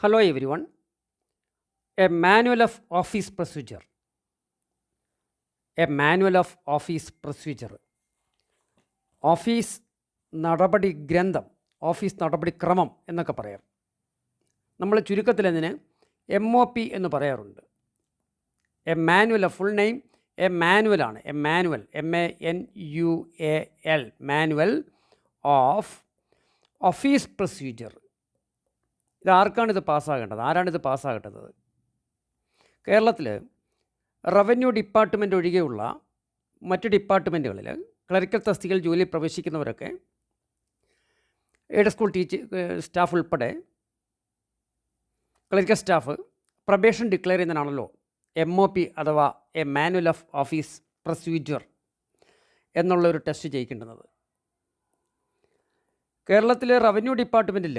Hello everyone. A manual of office procedure. A manual of office procedure. Office നടപടി ഗ്രന്ഥം office നടപടിക്രമം എന്നൊക്കെ പറയാം നമ്മൾ ചുരുക്കത്തിൽ അതിന് എം ഒ പി എന്ന് പറയാറുണ്ട് a manual full name a മാനുവലാണ് a manual M A N U A L manual of office procedure ഇത് ആർക്കാണ് ഇത് പാസ്സാകേണ്ടത്? ആരാണിത് പാസ്സാകേണ്ടത്? കേരളത്തിൽ റവന്യൂ ഡിപ്പാർട്ട്മെന്റ് ഒഴികെയുള്ള മറ്റ് ഡിപ്പാർട്ട്മെന്റുകളിൽ ക്ലറിക്കൽ തസ്തികയിൽ ജോലി പ്രവേശിക്കുന്നവരൊക്കെ എയ്ഡ് സ്കൂൾ ടീച്ച് സ്റ്റാഫ് ഉൾപ്പെടെ ക്ലറിക്കൽ സ്റ്റാഫ് പ്രൊബേഷൻ ഡിക്ലെയർ ചെയ്യുന്നതാണല്ലോ എം ഒ പി അഥവാ a manual of office procedure എന്നുള്ള ഒരു ടെസ്റ്റ് ചെയ്യിക്കേണ്ടുന്നത് കേരളത്തിലെ റവന്യൂ ഡിപ്പാർട്ട്മെന്റിൽ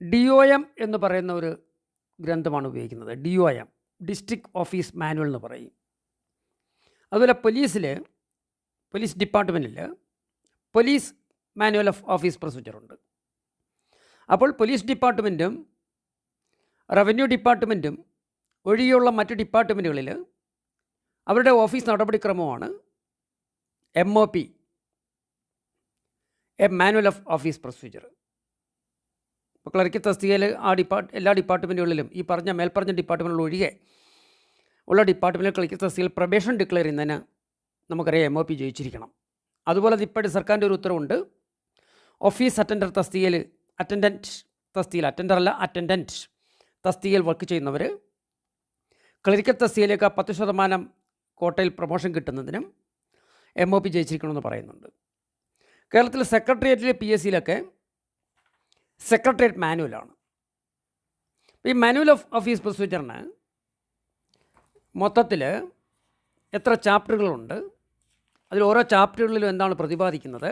ഡി ഒ എം എന്ന് പറയുന്ന ഒരു ഗ്രന്ഥമാണ് ഉപയോഗിക്കുന്നത്. D O M district office manual എന്ന് പറയും. അതുപോലെ പോലീസിൽ പോലീസ് ഡിപ്പാർട്ട്മെന്റിൽ പോലീസ് മാനുവൽ ഓഫ് ഓഫീസ് പ്രൊസീജിയറുണ്ട് അപ്പോൾ പോലീസ് ഡിപ്പാർട്ട്മെന്റും റവന്യൂ ഡിപ്പാർട്ട്മെന്റും ഒഴികെയുള്ള മറ്റ് ഡിപ്പാർട്ട്മെന്റുകളിൽ അവരുടെ office നടപടിക്രമമാണ് M O P a manual of office procedure ഇപ്പോൾ ക്ലറിക്കൽ തസ്തികയിൽ ആ ഡിപ്പാർട്ട് എല്ലാ ഡിപ്പാർട്ട്മെന്റുകളിലും ഈ പറഞ്ഞ മേൽപ്പറഞ്ഞ ഡിപ്പാർട്ട്മെന്റുകൾ ഒഴികെ ഉള്ള ഡിപ്പാർട്ട്മെന്റിൽ ക്ലറിക്കൽ തസ്തികയിൽ പ്രൊബേഷൻ ഡിക്ലെയർ ചെയ്യുന്നതിന് നമുക്കറിയാം എം ഒ പി ജയിച്ചിരിക്കണം. അതുപോലെ ഇപ്പോഴും സർക്കാരിന്റെ ഒരു ഉത്തരവുണ്ട്. ഓഫീസ് അറ്റൻഡർ തസ്തികയിൽ അറ്റൻഡന്റ് തസ്തികയിൽ അറ്റൻഡർ അല്ല അറ്റൻഡന്റ് തസ്തികയിൽ വർക്ക് ചെയ്യുന്നവർ ക്ലറിക്കൽ തസ്തികയിലേക്ക് പത്ത് ശതമാനം കോട്ടയിൽ പ്രൊമോഷൻ കിട്ടുന്നതിനും എം ഒ പി ജയിച്ചിരിക്കണമെന്ന് പറയുന്നുണ്ട്. കേരളത്തിൽ സെക്രട്ടേറിയറ്റിലെ പി എസ് സിയിലൊക്കെ സെക്രട്ടേറിയറ്റ് മാനുവലാണ്. ഈ മാനുവൽ ഓഫ് ഓഫീസ് പ്രൊസീജിയറിന് മൊത്തത്തിൽ എത്ര ചാപ്റ്ററുകളുണ്ട് അതിൽ ഓരോ ചാപ്റ്ററുകളിലും എന്താണ് പ്രതിപാദിക്കുന്നത്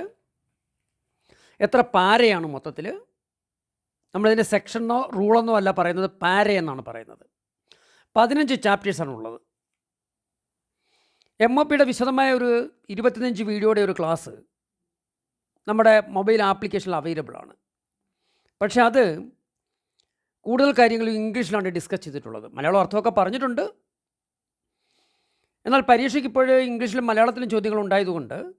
എത്ര പാരയാണ് മൊത്തത്തിൽ നമ്മളിതിന്റെ സെക്ഷനോ റൂളെന്നോ അല്ല പറയുന്നത് പാര എന്നാണ് പറയുന്നത്. പതിനഞ്ച് ചാപ്റ്റേഴ്സാണ് ഉള്ളത്. എം ഒ പിയുടെ വിശദമായ ഒരു ഇരുപത്തിയഞ്ച് വീഡിയോയുടെ ഒരു ക്ലാസ് നമ്മുടെ മൊബൈൽ ആപ്ലിക്കേഷനിൽ അവൈലബിൾ ആണ് പക്ഷേ അത് കൂടുതൽ കാര്യങ്ങൾ ഇംഗ്ലീഷിലാണ് ഡിസ്കസ് ചെയ്തിട്ടുള്ളത്. മലയാളം അർത്ഥമൊക്കെ പറഞ്ഞിട്ടുണ്ട്. എന്നാൽ പരീക്ഷയ്ക്ക് ഇപ്പോഴും ഇംഗ്ലീഷിലും മലയാളത്തിലും ചോദ്യങ്ങൾ ഉണ്ടായതുകൊണ്ട്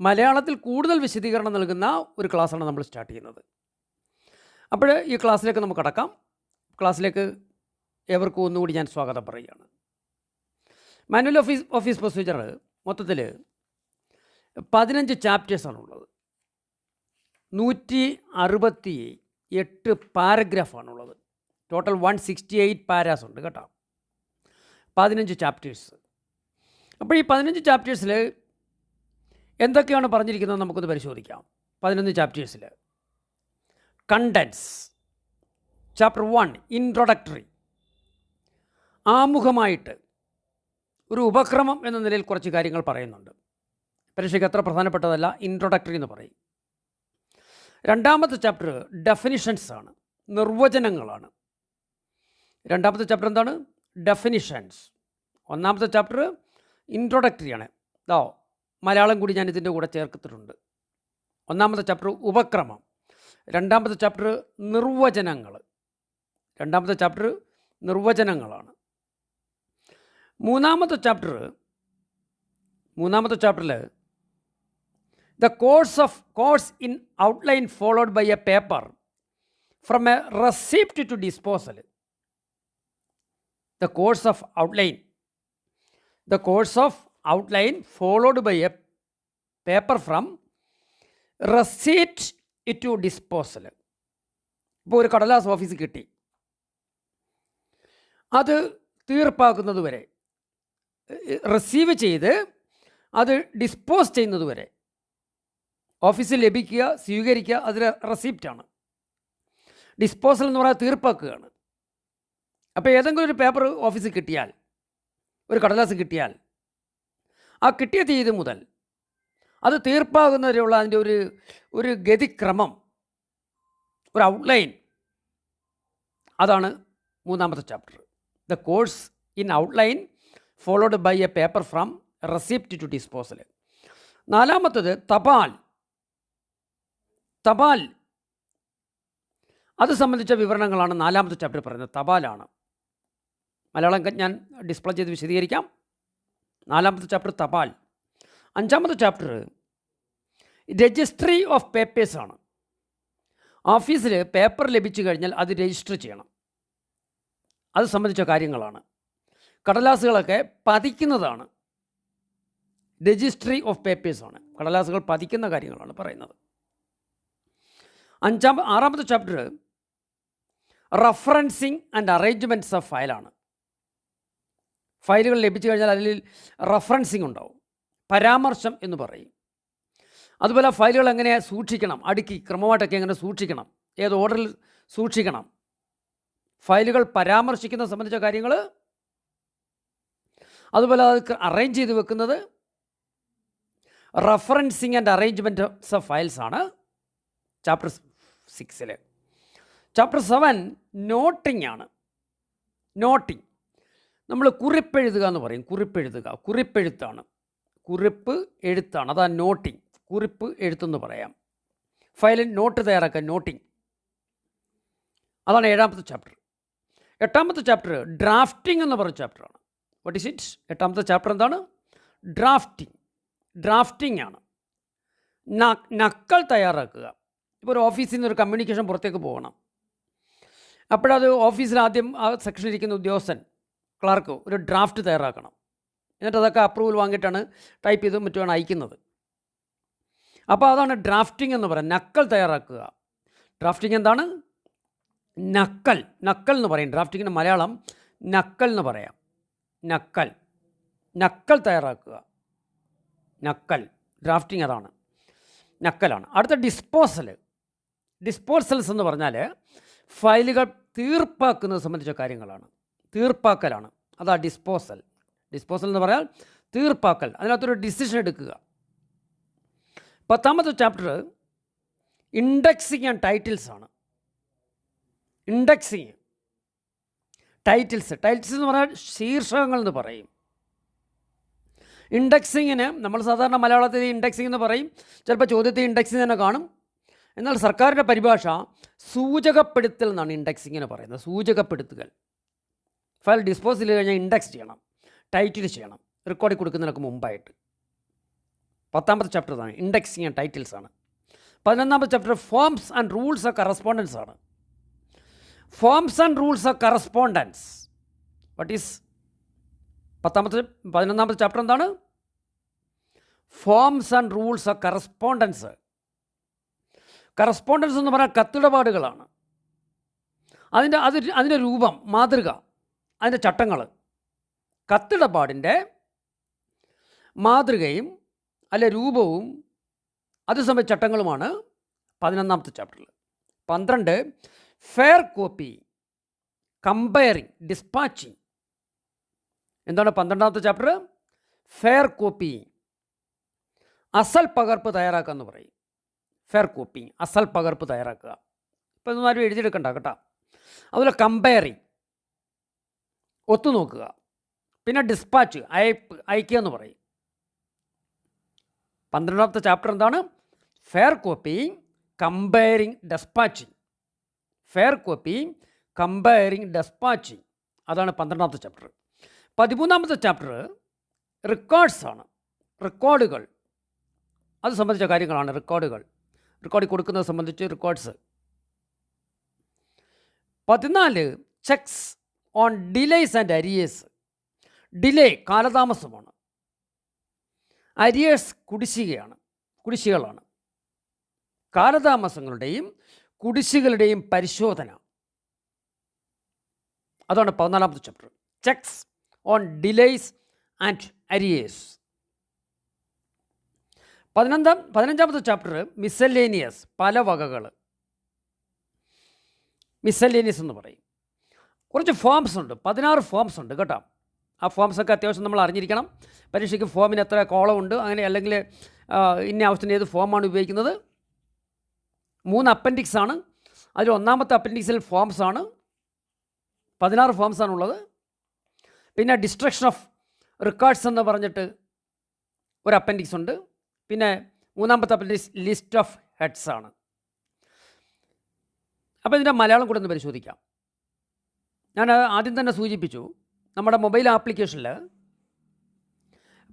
മലയാളത്തിൽ കൂടുതൽ വിശദീകരണം നൽകുന്ന ഒരു ക്ലാസ്സാണ് നമ്മൾ സ്റ്റാർട്ട് ചെയ്യുന്നത്. അപ്പോൾ ഈ ക്ലാസ്സിലേക്ക് നമുക്ക് കടക്കാം. ക്ലാസ്സിലേക്ക് ഏവർക്കും ഒന്നുകൂടി ഞാൻ സ്വാഗതം പറയുകയാണ്. മാനുവൽ ഓഫീസ് ഓഫീസ് പ്രൊസീജിയർ മൊത്തത്തിൽ പതിനഞ്ച് ചാപ്റ്റേഴ്സാണ് ഉള്ളത് നൂറ്റി അറുപത്തി എട്ട് പാരഗ്രാഫാണുള്ളത്. Total one sixty eight paras ഉണ്ട് കേട്ടോ. പതിനഞ്ച് ചാപ്റ്റേഴ്സ് അപ്പോൾ ഈ പതിനഞ്ച് ചാപ്റ്റേഴ്സിൽ എന്തൊക്കെയാണ് പറഞ്ഞിരിക്കുന്നത് നമുക്കൊന്ന് പരിശോധിക്കാം. പതിനൊന്ന് ചാപ്റ്റേഴ്സിൽ കണ്ടൻസ് ചാപ്റ്റർ വൺ ഇൻട്രൊഡക്ടറി ആമുഖമായിട്ട് ഒരു ഉപക്രമം എന്ന നിലയിൽ കുറച്ച് കാര്യങ്ങൾ പറയുന്നുണ്ട്. പരീക്ഷയ്ക്ക് അത്ര പ്രധാനപ്പെട്ടതല്ല ഇൻട്രൊഡക്ടറി എന്ന് പറയും. രണ്ടാമത്തെ ചാപ്റ്റർ ഡെഫിനിഷൻസ് ആണ്. നിർവചനങ്ങളാണ്. രണ്ടാമത്തെ ചാപ്റ്റർ എന്താണ്? ഡെഫിനിഷൻസ് ഒന്നാമത്തെ ചാപ്റ്റർ ഇൻട്രൊഡക്ടറി ആണ്. ഇതോ മലയാളം കൂടി ഞാൻ ഇതിന്റെ കൂടെ ചേർത്തിട്ടുണ്ട്. ഒന്നാമത്തെ ചാപ്റ്റർ ഉപക്രമം. രണ്ടാമത്തെ ചാപ്റ്റർ നിർവചനങ്ങൾ. രണ്ടാമത്തെ ചാപ്റ്റർ നിർവചനങ്ങളാണ്. മൂന്നാമത്തെ ചാപ്റ്റർ മൂന്നാമത്തെ ചാപ്റ്ററിൽ the course of course in outline followed by a paper from a receipt to disposal the course of outline. The course of outline followed by a paper from receipt to disposal. ഇപ്പോൾ ഒരു കടലാസ് office കിട്ടി. അത് തീർപ്പാക്കുന്നത് വരെ receive ചെയ്ത് അത് dispose ചെയ്യുന്നത് വരെ. ഓഫീസിൽ ലഭിക്കുക സ്വീകരിക്കുക അതിൽ റെസിപ്റ്റാണ്. ഡിസ്പോസൽ എന്ന് പറയാൻ തീർപ്പാക്കുകയാണ്. അപ്പോൾ ഏതെങ്കിലും ഒരു പേപ്പർ ഓഫീസിൽ കിട്ടിയാൽ ഒരു കടലാസ് കിട്ടിയാൽ ആ കിട്ടിയ തീയതി മുതൽ അത് തീർപ്പാകുന്നവരെയുള്ള അതിന്റെ ഒരു ഒരു ഗതിക്രമം ഒരു ഔട്ട്ലൈൻ അതാണ് മൂന്നാമത്തെ chapter the course in outline followed by a paper from receipt to disposal നാലാമത്തത് തപാൽ. തപാൽ. അത് സംബന്ധിച്ച വിവരണങ്ങളാണ് നാലാമത്തെ ചാപ്റ്റർ പറയുന്നത്. തപാലാണ്. മലയാളം ഞാൻ ഡിസ്പ്ലേ ചെയ്ത് വിശദീകരിക്കാം. നാലാമത്തെ ചാപ്റ്റർ തപാൽ. അഞ്ചാമത്തെ ചാപ്റ്റർ രജിസ്ട്രി ഓഫ് പേപ്പേഴ്സാണ് ഓഫീസിൽ പേപ്പർ ലഭിച്ചു കഴിഞ്ഞാൽ അത് രജിസ്റ്റർ ചെയ്യണം. അത് സംബന്ധിച്ച കാര്യങ്ങളാണ്. കടലാസുകളൊക്കെ പതിക്കുന്നതാണ്. രജിസ്ട്രി ഓഫ് പേപ്പേഴ്സാണ് കടലാസുകൾ പതിക്കുന്ന കാര്യങ്ങളാണ് പറയുന്നത്. അഞ്ചാം ആറാമത്തെ chapter referencing and arrangements of ഫയലാണ് ഫയലുകൾ ലഭിച്ചു കഴിഞ്ഞാൽ അതിൽ റഫറൻസിങ് ഉണ്ടാവും. പരാമർശം എന്ന് പറയും. അതുപോലെ ഫയലുകൾ എങ്ങനെ സൂക്ഷിക്കണം? അടുക്കി ക്രമമായിട്ടൊക്കെ എങ്ങനെ സൂക്ഷിക്കണം? ഏത് ഓർഡറിൽ സൂക്ഷിക്കണം? ഫയലുകൾ പരാമർശിക്കുന്ന സംബന്ധിച്ച കാര്യങ്ങൾ. അതുപോലെ അത് അറേഞ്ച് ചെയ്ത് വെക്കുന്നത്. Referencing and arrangements of files ആണ്. ചാപ്റ്റർ സിക്സിൽ ചാപ്റ്റർ സെവൻ നോട്ടിംഗ് ആണ്. നോട്ടിംഗ് നമ്മൾ കുറിപ്പെഴുതുക എന്ന് പറയും. കുറിപ്പെഴുതുക. കുറിപ്പെഴുത്താണ്. കുറിപ്പ് എഴുത്താണ്. അതാ നോട്ടിംഗ് കുറിപ്പ് എഴുത്തെന്ന് പറയാം. ഫയലിൽ നോട്ട് തയ്യാറാക്കുക. നോട്ടിംഗ് അതാണ് ഏഴാമത്തെ ചാപ്റ്റർ എട്ടാമത്തെ ചാപ്റ്റർ ഡ്രാഫ്റ്റിംഗ് എന്ന് പറഞ്ഞ ചാപ്റ്ററാണ് വാട്ട് ഇസ് ഇറ്റ് എട്ടാമത്തെ ചാപ്റ്റർ എന്താണ്? ഡ്രാഫ്റ്റിംഗ് ഡ്രാഫ്റ്റിംഗ് ആണ്. ന- നക്കൽ തയ്യാറാക്കുക. ഇപ്പോൾ ഒരു ഓഫീസിൽ നിന്ന് ഒരു കമ്മ്യൂണിക്കേഷൻ പുറത്തേക്ക് പോകണം. അപ്പോഴത് ഓഫീസിൽ ആദ്യം ആ സെക്ഷനിൽ ഇരിക്കുന്ന ഉദ്യോഗസ്ഥൻ ക്ലാർക്ക് ഒരു ഡ്രാഫ്റ്റ് തയ്യാറാക്കണം. എന്നിട്ട് അതൊക്കെ അപ്രൂവൽ വാങ്ങിയിട്ടാണ് ടൈപ്പ് ചെയ്ത് മറ്റുമാണ് അയക്കുന്നത്. അപ്പോൾ അതാണ് ഡ്രാഫ്റ്റിംഗ് എന്ന് പറയുന്നത്. നക്കൽ തയ്യാറാക്കുക. ഡ്രാഫ്റ്റിംഗ് എന്താണ്? നക്കൽ. നക്കൽ എന്ന് പറയും. ഡ്രാഫ്റ്റിങ്ങിന് മലയാളം നക്കൽ എന്ന് പറയാം. നക്കൽ. നക്കൽ തയ്യാറാക്കുക. നക്കൽ. ഡ്രാഫ്റ്റിംഗ് അതാണ്. നക്കലാണ്. അടുത്ത ഡിസ്പോസൽ ഡിസ്പോസൽസ് എന്ന് പറഞ്ഞാൽ ഫയലുകൾ തീർപ്പാക്കുന്നത് സംബന്ധിച്ച കാര്യങ്ങളാണ്. തീർപ്പാക്കലാണ്. അതാ ഡിസ്പോസൽ ഡിസ്പോസൽ എന്ന് പറഞ്ഞാൽ തീർപ്പാക്കൽ. അതിനകത്തൊരു ഡിസിഷൻ എടുക്കുക. പത്താമത്തെ ചാപ്റ്റർ ഇൻഡെക്സിങ് ആൻഡ് ടൈറ്റിൽസ് ആണ്. ഇൻഡെക്സിങ് ടൈറ്റിൽസ് ടൈറ്റിൽസ് എന്ന് പറഞ്ഞാൽ ശീർഷകങ്ങൾ എന്ന് പറയും. ഇൻഡെക്സിങ്ങിന് നമ്മൾ സാധാരണ മലയാളത്തിൽ ഇൻഡെക്സിംഗ് എന്ന് പറയും. ചിലപ്പോൾ ചോദ്യത്തിൽ ഇൻഡെക്സിങ് തന്നെ കാണും. എന്നാൽ സർക്കാരിന്റെ പരിഭാഷ സൂചകപ്പെടുത്തൽ എന്നാണ് ഇൻഡെക്സിങ്ങിന് പറയുന്നത്. സൂചകപ്പെടുത്തുകൽ ഫയൽ ഡിസ്പോസ് ചെയ്ത് കഴിഞ്ഞാൽ ഇൻഡെക്സ് ചെയ്യണം. ടൈറ്റിൽ ചെയ്യണം. റെക്കോർഡിൽ കൊടുക്കുന്നതിനൊക്കെ മുമ്പായിട്ട്. പത്താമത്തെ ചാപ്റ്റർ ആണ് ഇൻഡെക്സിങ് ആൻഡ് ടൈറ്റിൽസ് ആണ്. പതിനൊന്നാമത്തെ chapter forms and rules of correspondence ആണ്. Forms and rules of correspondence. What is പത്താമത്തെ പതിനൊന്നാമത്തെ ചാപ്റ്റർ എന്താണ്? Forms and rules of correspondence. Correspondence എന്ന് പറഞ്ഞാൽ കത്തിടപാടുകളാണ്. അതിന്റെ അത് അതിന്റെ രൂപം മാതൃക അതിന്റെ ചട്ടങ്ങൾ. കത്തിടപാടിന്റെ മാതൃകയും അല്ലെ രൂപവും അത് സംബന്ധിച്ച ചട്ടങ്ങളുമാണ് പതിനൊന്നാമത്തെ ചാപ്റ്ററിൽ പന്ത്രണ്ട് ഫെയർ കോപ്പി കമ്പയറിങ് ഡിസ്പാച്ചിങ് എന്താണ് പന്ത്രണ്ടാമത്തെ ചാപ്റ്റർ ഫെയർ കോപ്പി അസൽ പകർപ്പ് തയ്യാറാക്കുക എന്ന് പറയും. ഫെയർ കോപ്പി അസൽ പകർപ്പ് തയ്യാറാക്കുക ഇപ്പം ഇതൊന്നും ആരും എഴുതിയെടുക്കണ്ട കേട്ടോ അതുപോലെ കമ്പയറിങ് ഒത്തുനോക്കുക പിന്നെ ഡിസ്പാച്ച് അയപ്പ് അയക്കുക എന്ന് പറയും പന്ത്രണ്ടാമത്തെ ചാപ്റ്റർ എന്താണ് fair copy comparing dispatching fair copy comparing dispatching അതാണ് പന്ത്രണ്ടാമത്തെ ചാപ്റ്റർ പതിമൂന്നാമത്തെ ചാപ്റ്റർ റെക്കോർഡ്സ് ആണ് റെക്കോർഡുകൾ അത് സംബന്ധിച്ച കാര്യങ്ങളാണ് റെക്കോർഡുകൾ റെക്കോർഡിൽ കൊടുക്കുന്നത് സംബന്ധിച്ച് റെക്കോർഡ്സ് പതിനാല് checks on delays and arrears delay കാലതാമസമാണ്. Arrears കുടിശ്ശികയാണ് കുടിശ്ശികളാണ്. കാലതാമസങ്ങളുടെയും കുടിശ്ശികളുടെയും പരിശോധന. അതാണ് പതിനാലാമത്തെ chapter checks on delays and arrears പതിനഞ്ചാം പതിനഞ്ചാമത്തെ ചാപ്റ്റർ മിസലേനിയസ് പല വകകൾ. മിസലേനിയസ് എന്ന് പറയും. കുറച്ച് ഫോംസ് ഉണ്ട് പതിനാറ് ഫോംസ് ഉണ്ട് കേട്ടോ. ആ ഫോംസ് ഒക്കെ അത്യാവശ്യം നമ്മൾ അറിഞ്ഞിരിക്കണം. പരീക്ഷയ്ക്ക് ഫോമിന് എത്ര കോളമുണ്ട് അങ്ങനെ അല്ലെങ്കിൽ ഇന്ന ആവശ്യത്തിന് ഏത് ഫോമാണ് ഉപയോഗിക്കുന്നത്. മൂന്ന് അപ്പൻഡിക്സ് ആണ്. അതിൽ ഒന്നാമത്തെ അപ്പൻഡിക്സിൽ ഫോംസ് ആണ്. പതിനാറ് ഫോംസ് ആണുള്ളത് പിന്നെ ഡിസ്ട്രക്ഷൻ ഓഫ് റെക്കോർഡ്സ് എന്ന് പറഞ്ഞിട്ട് ഒരു അപ്പൻഡിക്സ് ഉണ്ട്. പിന്നെ മൂന്നാമത്തെ ലിസ്റ്റ് ഓഫ് ഹെഡ്സ് ആണ്. അപ്പോൾ ഇതിന്റെ മലയാളം കൂടെ ഒന്ന് പരിശോധിക്കാം. ഞാൻ ആദ്യം തന്നെ സൂചിപ്പിച്ചു നമ്മുടെ മൊബൈൽ ആപ്ലിക്കേഷനിൽ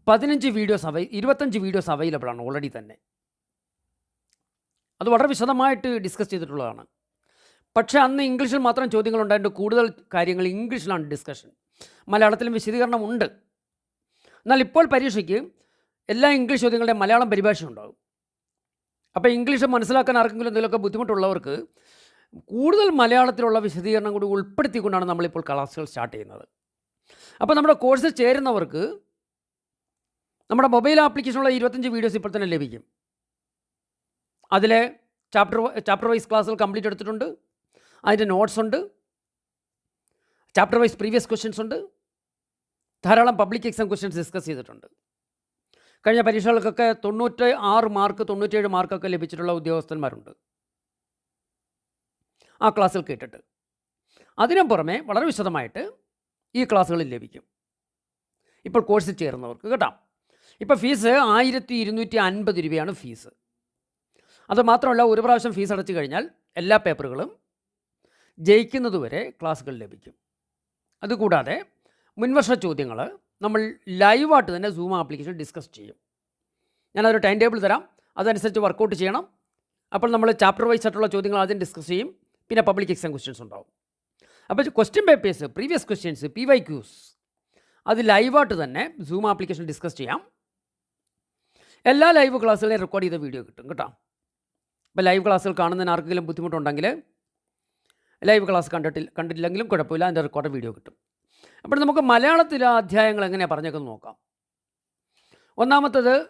പതിനഞ്ച് വീഡിയോസ് അവൈ ഇരുപത്തഞ്ച് വീഡിയോസ് അവൈലബിൾ ആണ് ഓൾറെഡി തന്നെ. അത് വളരെ വിശദമായിട്ട് ഡിസ്കസ് ചെയ്തിട്ടുള്ളതാണ്. പക്ഷേ അന്ന് ഇംഗ്ലീഷിൽ മാത്രം ചോദ്യങ്ങളുണ്ടായിട്ട് കൂടുതൽ കാര്യങ്ങൾ ഇംഗ്ലീഷിലാണ് ഡിസ്കഷൻ മലയാളത്തിലും വിശദീകരണം ഉണ്ട്. എന്നാൽ ഇപ്പോൾ പരീക്ഷയ്ക്ക് എല്ലാ ഇംഗ്ലീഷ് ചോദ്യങ്ങളുടെയും മലയാളം പരിഭാഷ ഉണ്ടാകും അപ്പോൾ ഇംഗ്ലീഷ് മനസ്സിലാക്കാൻ ആർക്കെങ്കിലും എന്തെങ്കിലുമൊക്കെ ബുദ്ധിമുട്ടുള്ളവർക്ക് കൂടുതൽ മലയാളത്തിലുള്ള വിശദീകരണം കൂടി ഉൾപ്പെടുത്തിക്കൊണ്ടാണ് നമ്മളിപ്പോൾ ക്ലാസ്സുകൾ സ്റ്റാർട്ട് ചെയ്യുന്നത്. അപ്പോൾ നമ്മുടെ കോഴ്സ് ചേരുന്നവർക്ക് നമ്മുടെ മൊബൈൽ ആപ്ലിക്കേഷനുള്ള ഇരുപത്തഞ്ച് വീഡിയോസ് ഇപ്പോൾ തന്നെ ലഭിക്കും. അതിലെ ചാപ്റ്റർ ചാപ്റ്റർ വൈസ് ക്ലാസ്സുകൾ കംപ്ലീറ്റ് എടുത്തിട്ടുണ്ട്. അതിന്റെ നോട്ട്സ് ഉണ്ട്. ചാപ്റ്റർ വൈസ് പ്രീവിയസ് ക്വസ്റ്റ്യൻസ് ഉണ്ട്. ധാരാളം പബ്ലിക് എക്സാം ക്വസ്റ്റ്യൻസ് ഡിസ്കസ് ചെയ്തിട്ടുണ്ട്. കഴിഞ്ഞ പരീക്ഷകൾക്കൊക്കെ തൊണ്ണൂറ്റി ആറ് മാർക്ക് തൊണ്ണൂറ്റേഴ് മാർക്കൊക്കെ ലഭിച്ചിട്ടുള്ള ഉദ്യോഗസ്ഥന്മാരുണ്ട്. ആ ക്ലാസ്സിൽ കേട്ടിട്ട്. അതിനു പുറമെ വളരെ വിശദമായിട്ട് ഈ ക്ലാസ്സുകളിൽ ലഭിക്കും. ഇപ്പോൾ കോഴ്സിൽ ചേർന്നവർക്ക് കേട്ടോ. ഇപ്പോൾ ഫീസ് ആയിരത്തി ഇരുന്നൂറ്റി അൻപത് രൂപയാണ് ഫീസ്. അത് മാത്രമല്ല ഒരു പ്രാവശ്യം ഫീസ് അടച്ചു കഴിഞ്ഞാൽ എല്ലാ പേപ്പറുകളും ജയിക്കുന്നതുവരെ ക്ലാസ്സുകൾ ലഭിക്കും. അതുകൂടാതെ മുൻവർഷ ചോദ്യങ്ങൾ നമ്മൾ ലൈവായിട്ട് തന്നെ സൂം ആപ്ലിക്കേഷൻ ഡിസ്കസ് ചെയ്യും. ഞാനതൊരു ടൈം ടേബിൾ തരാം. അതനുസരിച്ച് വർക്കൗട്ട് ചെയ്യണം. അപ്പോൾ നമ്മൾ ചാപ്റ്റർ വൈസ് ആയിട്ടുള്ള ചോദ്യങ്ങൾ ആദ്യം ഡിസ്കസ് ചെയ്യും. പിന്നെ പബ്ലിക് എക്സാം ക്വസ്റ്റ്യൻസ് ഉണ്ടാവും. അപ്പോൾ question papers previous questions P Y Qs അത് ലൈവായിട്ട് തന്നെ സൂം ആപ്ലിക്കേഷൻ ഡിസ്കസ് ചെയ്യാം. എല്ലാ ലൈവ് ക്ലാസ്സുകളെയും റെക്കോർഡ് ചെയ്ത വീഡിയോ കിട്ടും കേട്ടോ. അപ്പോൾ ലൈവ് ക്ലാസ്സുകൾ കാണുന്നതിന് ആർക്കെങ്കിലും ബുദ്ധിമുട്ടുണ്ടെങ്കിൽ ലൈവ് ക്ലാസ് കണ്ടിട്ടില്ല കണ്ടിട്ടില്ലെങ്കിലും കുഴപ്പമില്ല. അതിന്റെ റെക്കോർഡ് വീഡിയോ കിട്ടും. അപ്പോൾ നമുക്ക് മലയാളത്തിലെ അധ്യായങ്ങൾ എങ്ങനെയാണ് പറഞ്ഞേക്കുന്നത് നോക്കാം. ഒന്നാമത്തത്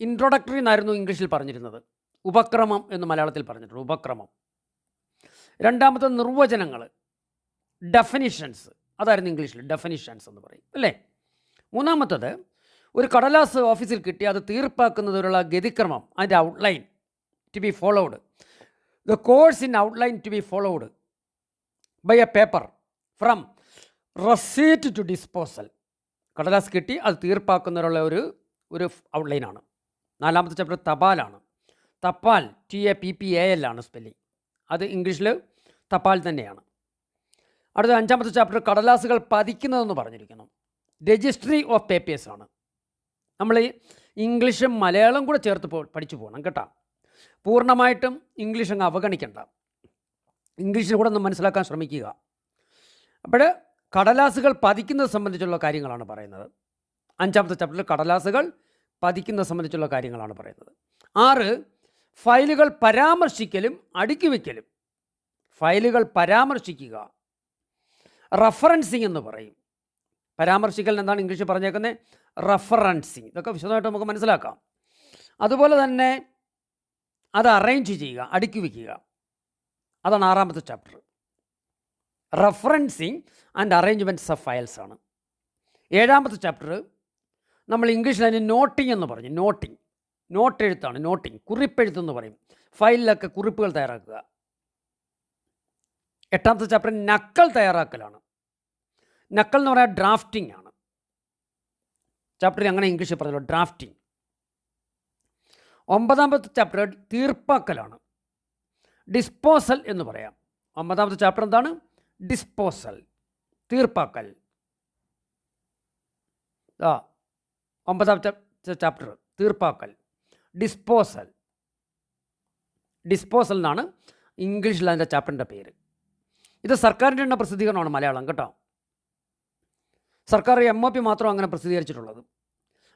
ഇൻട്രൊഡക്ടറി എന്നായിരുന്നു ഇംഗ്ലീഷിൽ പറഞ്ഞിരുന്നത്. ഉപക്രമം എന്ന് മലയാളത്തിൽ പറഞ്ഞിട്ടുണ്ട്. ഉപക്രമം. രണ്ടാമത്തെ നിർവചനങ്ങൾ. ഡെഫനിഷൻസ് അതായിരുന്നു ഇംഗ്ലീഷിൽ ഡെഫനിഷൻസ് എന്ന് പറയും. അല്ലേ? മൂന്നാമത്തത് ഒരു കടലാസ് ഓഫീസിൽ കിട്ടി അത് തീർപ്പാക്കുന്നതിനുള്ള ഗതിക്രമം അതിന്റെ outline to be followed the course in outline to be followed by a paper from receipt to disposal. കടലാസ് കിട്ടി അത് തീർപ്പാക്കുന്നതിനുള്ള ഒരു ഒരു ഔട്ട്ലൈനാണ്. നാലാമത്തെ ചാപ്റ്റർ തപാലാണ്. തപാൽ T A P P A L ആണ് സ്പെല്ലിംഗ് അത് ഇംഗ്ലീഷിൽ തപാൽ തന്നെയാണ്. അടുത്ത അഞ്ചാമത്തെ ചാപ്റ്റർ കടലാസുകൾ പതിക്കുന്നതെന്ന് പറഞ്ഞിരിക്കുന്നു. രജിസ്ട്രി ഓഫ് പേപ്പേഴ്സ് ആണ്. നമ്മൾ ഇംഗ്ലീഷും മലയാളം കൂടെ ചേർത്ത് പോ പഠിച്ചു പോകണം കേട്ടോ. പൂർണമായിട്ടും ഇംഗ്ലീഷ് അങ്ങ് അവഗണിക്കണ്ട. ഇംഗ്ലീഷിൽ കൂടെ ഒന്ന് മനസ്സിലാക്കാൻ ശ്രമിക്കുക. അപ്പോൾ കടലാസുകൾ പതിക്കുന്നത് സംബന്ധിച്ചുള്ള കാര്യങ്ങളാണ് പറയുന്നത്. അഞ്ചാമത്തെ ചാപ്റ്ററിൽ കടലാസുകൾ പതിക്കുന്നത് സംബന്ധിച്ചുള്ള കാര്യങ്ങളാണ് പറയുന്നത്. ആറ് ഫയലുകൾ പരാമർശിക്കലും അടുക്കി വയ്ക്കലും ഫയലുകൾ പരാമർശിക്കുക. റഫറൻസിങ് എന്ന് പറയും. പരാമർശിക്കൽ എന്താണ് ഇംഗ്ലീഷിൽ പറഞ്ഞേക്കുന്നത് റഫറൻസിങ് ഇതൊക്കെ വിശദമായിട്ട് നമുക്ക് മനസ്സിലാക്കാം. അതുപോലെ തന്നെ അത് അറേഞ്ച് ചെയ്യുക അടുക്കി വയ്ക്കുക അതാണ് ആറാമത്തെ chapter referencing and arrangements of files ആണ്. ഏഴാമത്തെ ചാപ്റ്റർ നമ്മൾ ഇംഗ്ലീഷിൽ അതിന് നോട്ടിംഗ് എന്ന് പറഞ്ഞു. നോട്ടിംഗ് നോട്ട് എഴുത്താണ്. നോട്ടിംഗ് കുറിപ്പെഴുത്തെന്ന് പറയും. ഫയലിലൊക്കെ കുറിപ്പുകൾ തയ്യാറാക്കുക. എട്ടാമത്തെ ചാപ്റ്റർ നക്കൽ തയ്യാറാക്കലാണ്. നക്കൽ എന്ന് പറയാൻ ഡ്രാഫ്റ്റിംഗ് ആണ്. ചാപ്റ്ററിൽ അങ്ങനെ ഇംഗ്ലീഷിൽ പറഞ്ഞല്ലോ ഡ്രാഫ്റ്റിംഗ് ഒമ്പതാമത്തെ ചാപ്റ്റർ തീർപ്പാക്കലാണ്. ഡിസ്പോസൽ എന്ന് പറയാം. ഒമ്പതാമത്തെ ചാപ്റ്റർ എന്താണ്? ഡിസ്പോസൽ തീർപ്പാക്കൽ. ആ ഒമ്പതാമത്തെ ചാപ്റ്റർ തീർപ്പാക്കൽ. ഡിസ്പോസൽ ഡിസ്പോസൽ എന്നാണ് ഇംഗ്ലീഷിൽ അതിന്റെ ചാപ്റ്ററിന്റെ പേര്. ഇത് സർക്കാരിന്റെ തന്നെ പ്രസിദ്ധീകരണമാണ് മലയാളം കേട്ടോ. സർക്കാർ എം ഒ പി മാത്രം അങ്ങനെ പ്രസിദ്ധീകരിച്ചിട്ടുള്ളത്.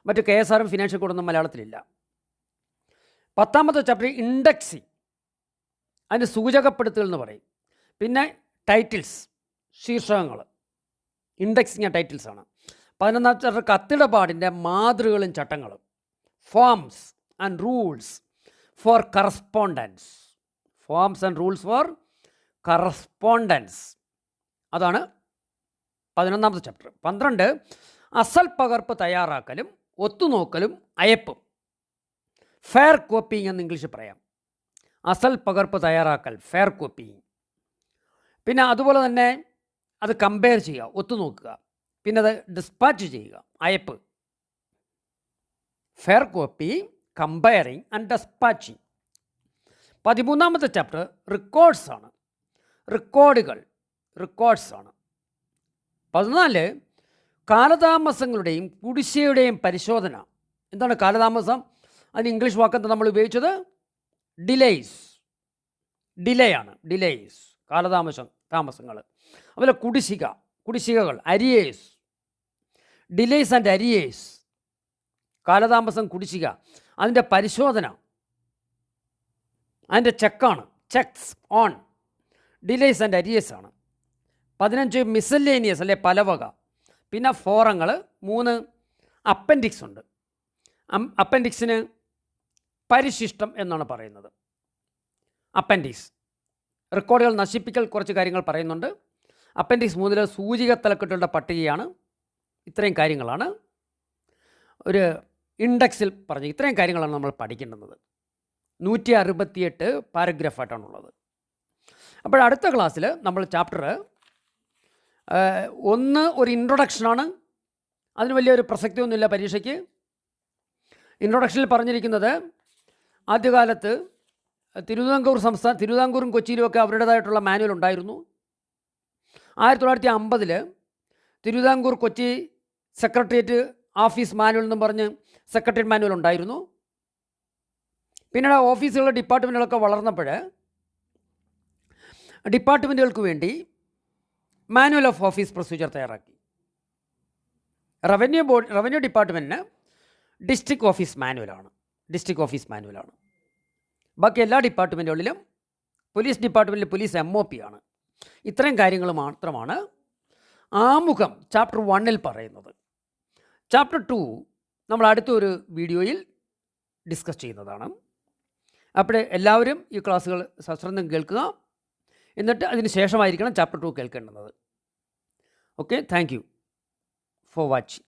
മറ്റ് കെ എസ് ആറും ഫിനാൻഷ്യൽ കോഡൊന്നും മലയാളത്തിലില്ല. പത്താമത്തെ ചാപ്റ്റർ ഇൻഡെക്സിങ് അതിന് സൂചകപ്പെടുത്തുകൾ എന്ന് പറയും. പിന്നെ ടൈറ്റിൽസ് ശീർഷകങ്ങൾ. ഇൻഡെക്സിങ് ടൈറ്റിൽസ് ആണ്. പതിനൊന്നാം ചാപ്റ്റർ കത്തിടപാടിന്റെ മാതൃകളും ചട്ടങ്ങളും. Forms and rules for correspondence forms and rules for correspondence അതാണ് പതിനൊന്നാമത്തെ ചാപ്റ്റർ പന്ത്രണ്ട് അസൽ പകർപ്പ് തയ്യാറാക്കലും ഒത്തുനോക്കലും അയപ്പും. ഫെയർ കോപ്പിങ് എന്ന് ഇംഗ്ലീഷിൽ പറയാം. അസൽ പകർപ്പ് തയ്യാറാക്കൽ ഫെയർ കോപ്പിങ് പിന്നെ അതുപോലെ തന്നെ അത് കമ്പയർ ചെയ്യുക ഒത്തുനോക്കുക. പിന്നെ അത് ഡിസ്പാച്ച് ചെയ്യുക അയപ്പ്. Fair copy comparing and dispatching പതിമൂന്നാമത്തെ ചാപ്റ്റർ റെക്കോർഡ്സ് ആണ്. റെക്കോർഡുകൾ റെക്കോർഡ്സ് ആണ്. പതിനാല് കാലതാമസങ്ങളുടെയും കുടിശ്ശികയുടെയും പരിശോധന. എന്താണ് കാലതാമസം? അതിന് ഇംഗ്ലീഷ് വാക്കെന്താ നമ്മൾ ഉപയോഗിച്ചത്? ഡിലേയ്സ് ഡിലേ ആണ്. ഡിലേയ്സ് കാലതാമസം താമസങ്ങൾ. അതുപോലെ കുടിശ്ശിക കുടിശ്ശികകൾ അരിയേഴ്സ് ഡിലേസ് ആൻഡ് അരിയേഴ്സ് കാലതാമസം കുടിശ്ശിക അതിന്റെ പരിശോധന അതിന്റെ ചെക്കാണ് checks on delays and arrears ആണ്. പതിനഞ്ച് മിസല്ലേനിയസ് അല്ലെ പലവക പിന്നെ ഫോറങ്ങൾ മൂന്ന് അപ്പൻഡിക്സ് ഉണ്ട്. അപ്പൻഡിക്സിന് പരിശിഷ്ടം എന്നാണ് പറയുന്നത്. അപ്പൻഡിക്സ് റെക്കോർഡുകൾ നശിപ്പിക്കൽ കുറച്ച് കാര്യങ്ങൾ പറയുന്നുണ്ട്. അപ്പൻഡിക്സ് മൂന്നിൽ സൂചിക തലക്കെട്ടുകളുടെ പട്ടികയാണ്. ഇത്രയും കാര്യങ്ങളാണ്. ഒരു ഇൻഡെക്സിൽ പറഞ്ഞ് ഇത്രയും കാര്യങ്ങളാണ് നമ്മൾ പഠിക്കേണ്ടുന്നത്. നൂറ്റി അറുപത്തിയെട്ട് പാരഗ്രാഫായിട്ടാണുള്ളത്. അപ്പോൾ അടുത്ത ക്ലാസ്സിൽ നമ്മൾ ചാപ്റ്റർ ഒന്ന് ഒരു ഇൻട്രൊഡക്ഷനാണ്. അതിന് വലിയൊരു പ്രസക്തിയൊന്നുമില്ല പരീക്ഷയ്ക്ക്. ഇൻട്രൊഡക്ഷനിൽ പറഞ്ഞിരിക്കുന്നത് ആദ്യകാലത്ത് തിരുവിതാംകൂർ സംസ്ഥാന തിരുവിതാംകൂറും കൊച്ചിയിലുമൊക്കെ അവരുടേതായിട്ടുള്ള മാനുവൽ ഉണ്ടായിരുന്നു. ആയിരത്തി തൊള്ളായിരത്തി അമ്പതിൽ Thiruvithamkoor Kochi secretariat office manual എന്നും പറഞ്ഞ് സെക്രട്ടേറിയറ്റ് മാനുവൽ ഉണ്ടായിരുന്നു. പിന്നീട് ഓഫീസുകളുടെ ഡിപ്പാർട്ട്മെന്റുകളൊക്കെ വളർന്നപ്പോൾ ഡിപ്പാർട്ട്മെന്റുകൾക്ക് വേണ്ടി മാനുവൽ ഓഫ് ഓഫീസ് പ്രൊസീജിയർ തയ്യാറാക്കി. റവന്യൂ ബോർഡ് റവന്യൂ ഡിപ്പാർട്ട്മെന്റിന് ഡിസ്ട്രിക്ട് ഓഫീസ് മാനുവലാണ്. ഡിസ്ട്രിക്ട് ഓഫീസ് മാനുവലാണ്. ബാക്കി എല്ലാ ഡിപ്പാർട്ട്മെന്റുകളിലും പോലീസ് ഡിപ്പാർട്ട്മെന്റിൽ പോലീസ് എം ഒ പി ആണ്. ഇത്രയും കാര്യങ്ങൾ മാത്രമാണ് ആമുഖം ചാപ്റ്റർ വണ്ണിൽ പറയുന്നത്. ചാപ്റ്റർ ടു നമ്മൾ അടുത്തൊരു വീഡിയോയിൽ ഡിസ്കസ് ചെയ്യുന്നതാണ്. അപ്പോൾ എല്ലാവരും ഈ ക്ലാസ്സുകൾ സശ്രദ്ധം കേൾക്കുക. എന്നിട്ട് അതിന് ശേഷമായിരിക്കണം ചാപ്റ്റർ ടു കേൾക്കേണ്ടത് okay thank you for watching